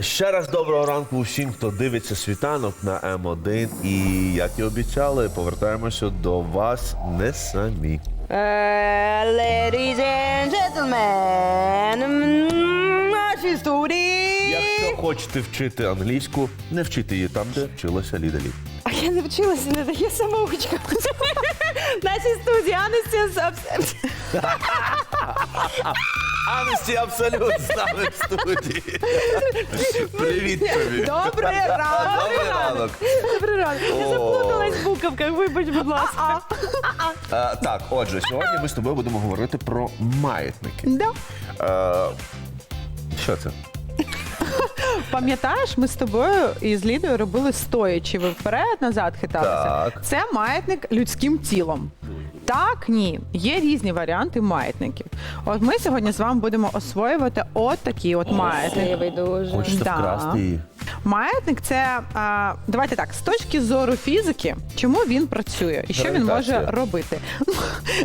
Ще раз доброго ранку усім, хто дивиться світанок на М1. І як і обіцяли, повертаємося до вас не самі. Е, Ladies and gentlemen, м, наші студії. Якщо хочете вчити англійську, не вчити її там, де вчилася Ліда Лі. А я не вчилася, не дає самоучка. Наші студії Анесті Анесті абсолютно з нами в студії. Привіт тобі. Добрий ранок. Добрий ранок. Добрий ранок. Я заплуталась в буковках, вибач, будь ласка. Е, так, отже, сьогодні ми з тобою будемо говорити про маятники. Да. Е, що це? Пам'ятаєш, ми з тобою і з Лідою робили стоячи. Ви вперед-назад хиталися. Так. Це маятник людським тілом. Так, ні. Є різні варіанти маятників. От ми сьогодні з вами будемо освоювати от такі от маятники. Красивий дуже. Да. вкрасти її? Маятник це а, давайте так, з точки зору фізики, чому він працює і що він Гравітація. може робити?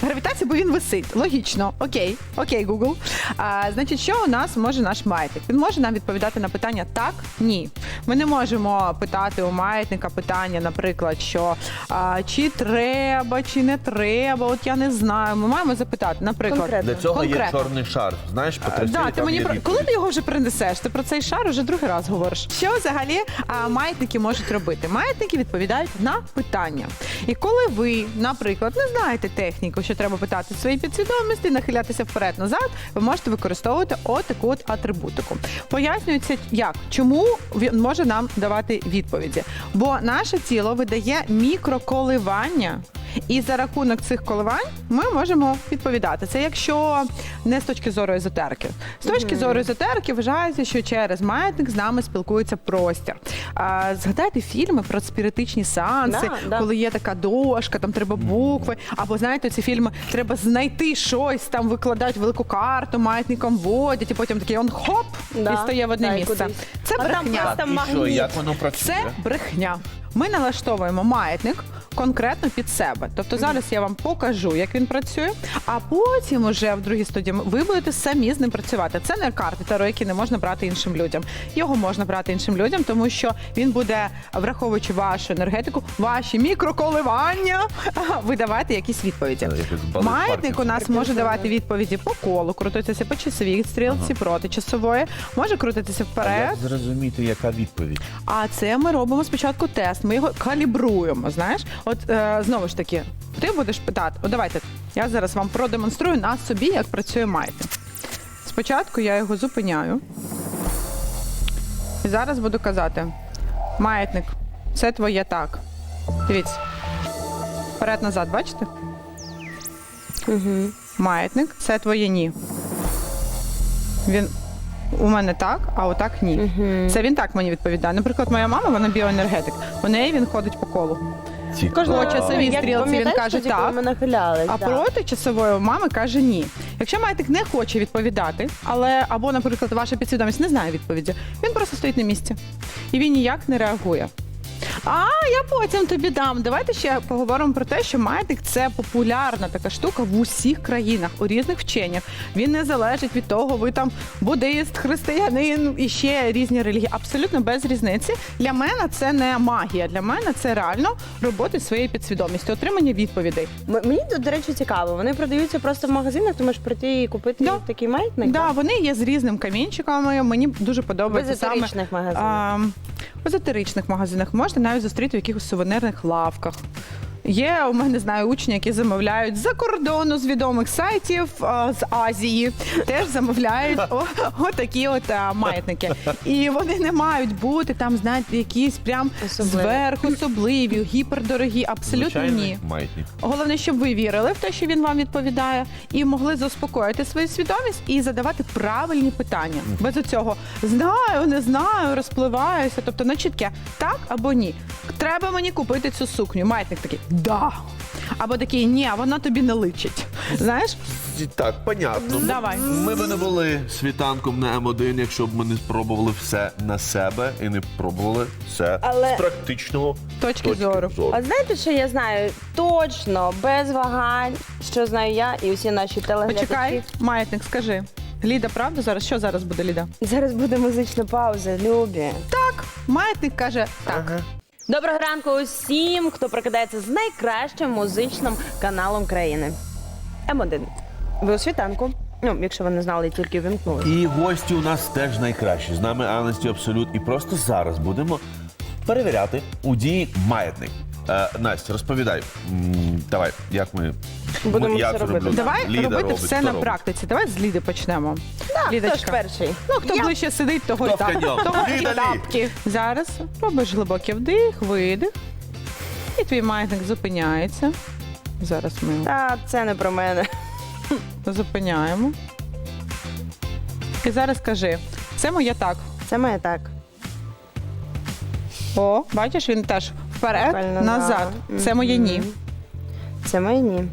Гравітація, бо він висить. Логічно, окей, окей, Google. А, значить, що у нас може наш маятник? Він може нам відповідати на питання так, ні. Ми не можемо питати у маятника питання, наприклад, що а, чи треба, чи не треба. От я не знаю. Ми маємо запитати, наприклад, Конкретно. Для цього є Конкретно. чорний шар. Знаєш, Петро, Да, ти мені про коли ти його вже принесеш? Ти про цей шар уже другий раз говориш. Що взагалі а, маятники можуть робити? Маятники відповідають на питання. І коли ви, наприклад, не знаєте техніку, що треба питати в своїй підсвідомості, нахилятися вперед-назад, ви можете використовувати отаку от атрибутику. Пояснюється, як чому він може нам давати відповіді. Бо наше тіло видає мікроколивання. І за рахунок цих коливань ми можемо відповідати. Це якщо не з точки зору езотерики. З точки зору езотерики вважається, що через маятник з нами спілкується простір. А, згадайте фільми про спіритичні сеанси, Да, да. коли є така дошка, там треба букви. Або знаєте, ці фільми треба знайти щось, там викладають велику карту, маятником водять, і потім такий он хоп Да, і стає в одне да, і місце. кудись. Це А там брехня. просто- і що, магніт. як воно працює? Це брехня. Ми налаштовуємо маятник конкретно під себе. Тобто зараз я вам покажу, як він працює, а потім уже в другій студії ви будете самі з ним працювати. Це не карти таро, які не можна брати іншим людям. Його можна брати іншим людям, тому що він буде, враховуючи вашу енергетику, ваші мікроколивання, видавати якісь відповіді. Маятник у нас може давати відповіді по колу, крутитися по часовій стрілці, проти часової, може крутитися А вперед. як зрозуміти, яка відповідь? А це ми робимо спочатку тест. Ми його калібруємо. Знаєш, от е, знову ж таки, ти будеш питати. О, давайте я зараз вам продемонструю на собі, як працює маятник. Спочатку я його зупиняю. І зараз буду казати: маятник, це твоє так. Дивіться. Вперед-назад, бачите? Угу. Маятник, це твоє ні. Він у мене так, а отак ні. Це він так мені відповідає. Наприклад, моя мама, вона біоенергетик. У неї він ходить по колу. Цікаво. часові стрілці він каже так, Ми нахилялись, а да. проти часової мами каже ні. Якщо маятник не хоче відповідати, але або, наприклад, ваша підсвідомість не знає відповіді, він просто стоїть на місці і він ніяк не реагує. А я потім тобі дам. Давайте ще поговоримо про те, що маятник це популярна така штука в усіх країнах, у різних вченнях. Він не залежить від того, ви там буддист, християнин і ще різні релігії. Абсолютно без різниці. Для мене це не магія. Для мене це реально роботи зі своєю підсвідомістю, отримання відповідей. М- Мені тут, до речі, цікаво. Вони продаються просто в магазинах, ти можеш прийти і купити Да. такий маятник. Да, вони є з різними камінчиками. Мені дуже подобається саме а, в езотеричних магазинах. Можна навіть зустріти в якихось сувенирних лавках. Є у мене знаю учні, які замовляють з-за кордону з відомих сайтів а, з Азії. Теж замовляють о, отакі от а, маятники. І вони не мають бути там, знаєте, якісь прям Особливі. зверху особливі, гіпердорогі. Абсолютно ні. маятник. Головне, щоб ви вірили в те, що він вам відповідає, і могли заспокоїти свою свідомість і задавати правильні питання. Без цього знаю, не знаю, розпливаюся. Тобто на чітке так або ні. Треба мені купити цю сукню. Маятник такий да. Або такий, ні, вона тобі не личить. Знаєш? Так, понятно. Давай. Ми б не були світанком на М1, якщо б ми не спробували все на себе і не пробували все Але- з практичного Точки зору. А знаєте, що я знаю точно, без вагань, що знаю я і усі наші телеглядачі. Почекай, маятник, скажи. Ліда, правда зараз? Що зараз буде, Ліда? Зараз буде музична пауза, любі. Так, маятник каже так. Доброго ранку усім, хто прокидається з найкращим музичним каналом країни. М1. Ви у світанку. Ну, якщо ви не знали, тільки вимкнули. І гості у нас теж найкращі. З нами Анесті Абсолют. І просто зараз будемо перевіряти у дії маятник. Е, Настя, розповідай. М, Давай, як ми Будемо я це це робити. роблю. Давай Ліда робити робить, все хто на робить? практиці. Давай з Ліди почнемо. Хто Лідочка. ж перший? Ну, хто Я. ближче сидить, того Хто і так. Того і Ліда, тапки. Зараз робиш глибокий вдих, видих. І твій маятник зупиняється. Зараз ми його Та це не про мене. зупиняємо. І зараз кажи, це моє так. Це моє так. О, бачиш, він теж вперед, Правильно, назад. да. Це моє ні. Мгм. Це моє ні.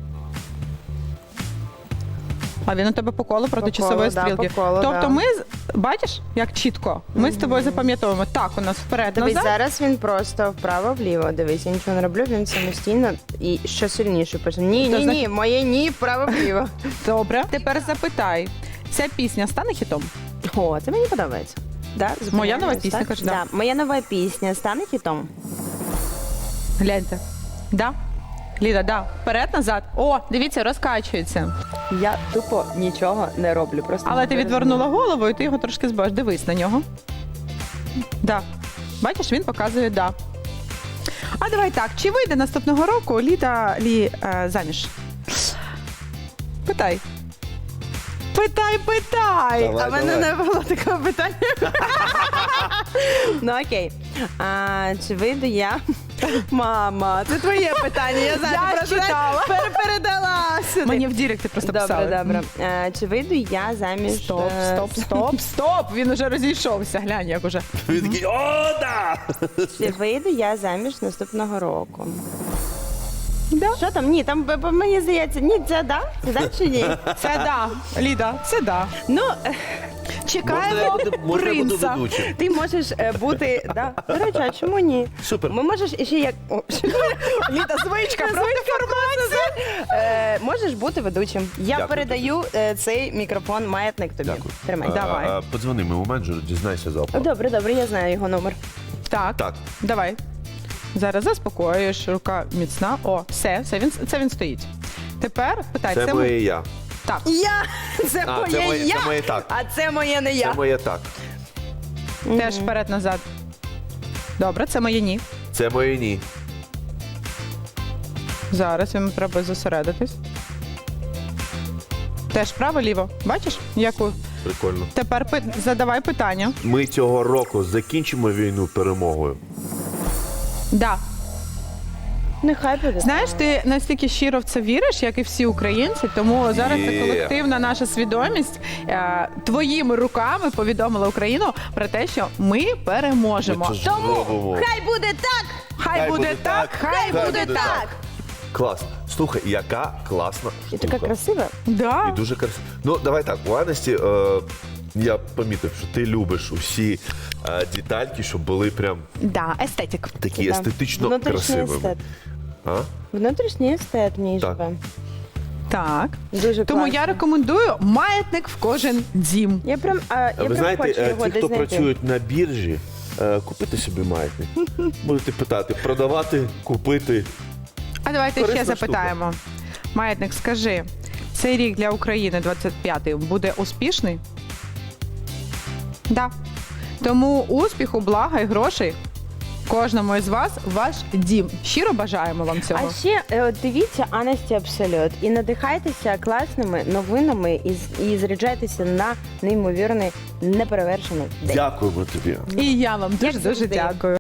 А він у тебе по колу проти По часової колу, да, стрілки. по колу, тобто да. ми з- бачиш, як чітко. Ми з тобою запам'ятовуємо. Так, у нас вперед, Дивись, назад. зараз він просто вправо-вліво. Дивись, я нічого не роблю, він самостійно і ще сильніше пише. Ні, ні, ні, моє ні, вправо-вліво. Добре. Тепер запитай. Ця пісня стане хітом? О, це мені подобається. Да, Моя нова зупиняємось, пісня, так? кажи, да. да. Моя нова пісня стане хітом. Гляньте. Да? Ліда, да. Вперед, назад. О, дивіться, розкачується. Я тупо нічого не роблю. Просто Але не ти відвернула голову і ти його трошки збиваєш. Дивись на нього. Да. Бачиш, він показує да. А давай так, чи вийде наступного року Ліда Лі е, заміж? Питай. Питай, питай. Давай, А в мене давай. не було такого питання. ну окей. А, чи вийду я? Мама, це твоє питання. Я зараз Я просто читала. передала сюди. Мені в Діректі просто Добре, писали. добре. А, чи вийду я заміж? Стоп, е, стоп, стоп, стоп. Він уже розійшовся. Глянь, як уже. Він такий, о, да! Чи вийду я заміж наступного року? Да. Що там? Ні, там б- б- мені здається, ні, це да? Це да чи ні? Це да. Ліда, це да. Ну, е, Чекаємо Можна я буду, можна я буду принца. ведучим? ти можеш е, бути. Да. До речі, а чому ні? Супер. Ми можеш ще як. О, Ліда, звичка, Е, можеш бути ведучим. Я Дякую передаю е, цей мікрофон маятник тобі. Дякую. Тримай. А, Давай. а, Подзвони моєму менеджеру, дізнайся за оплату. Добре, добре, я знаю його номер. Так, Так. давай. Зараз заспокоюєш, рука міцна. О, все, все він, це він стоїть. Тепер питай, Це це, моє я. Так. Я! Це А, моє це моє- я! це моє так. А це моє не я. Це моє так. Теж вперед-назад. Добре, це моє ні. Це моє ні. Зараз йому треба зосередитись. Теж право-ліво. Бачиш? Яку? Прикольно. Тепер пи- задавай питання. Ми цього року закінчимо війну перемогою. Да. Нехай буде. Знаєш, ти настільки щиро в це віриш, як і всі українці, тому зараз це Є. колективна наша свідомість е, твоїми руками повідомила Україну про те, що ми переможемо. Ми це Тому зробимо. хай буде так! Хай, буде, так, хай буде так. Клас. Слухай, яка класна І штука. така красива. Да. І дуже красиво. Ну, давай так, у Анесті, е, я помітив, що ти любиш усі е, детальки, щоб були прям Да, естетик. такі Да. естетично Внутрішній красивими. естет. А? Внутрішній естет в ній Так. живе. Так. Дуже Тому класно. я рекомендую маятник в кожен дім. Я прям, а, я Ви прям знаєте, хочу е, його ті, десь хто знайти. працюють на біржі, е, купити собі маятник. Будете питати, продавати, купити. А давайте Корисна ще запитаємо. Маятник, скажи, цей рік для України 25-й буде успішний? Да. Тому успіху, блага і грошей кожному із вас ваш дім. Щиро бажаємо вам цього. А ще е, от дивіться Анасті Абсолют і надихайтеся класними новинами і, з- і заряджайтеся на неймовірний неперевершений день. Дякуємо тобі. І я вам дуже дуже завжди. дякую.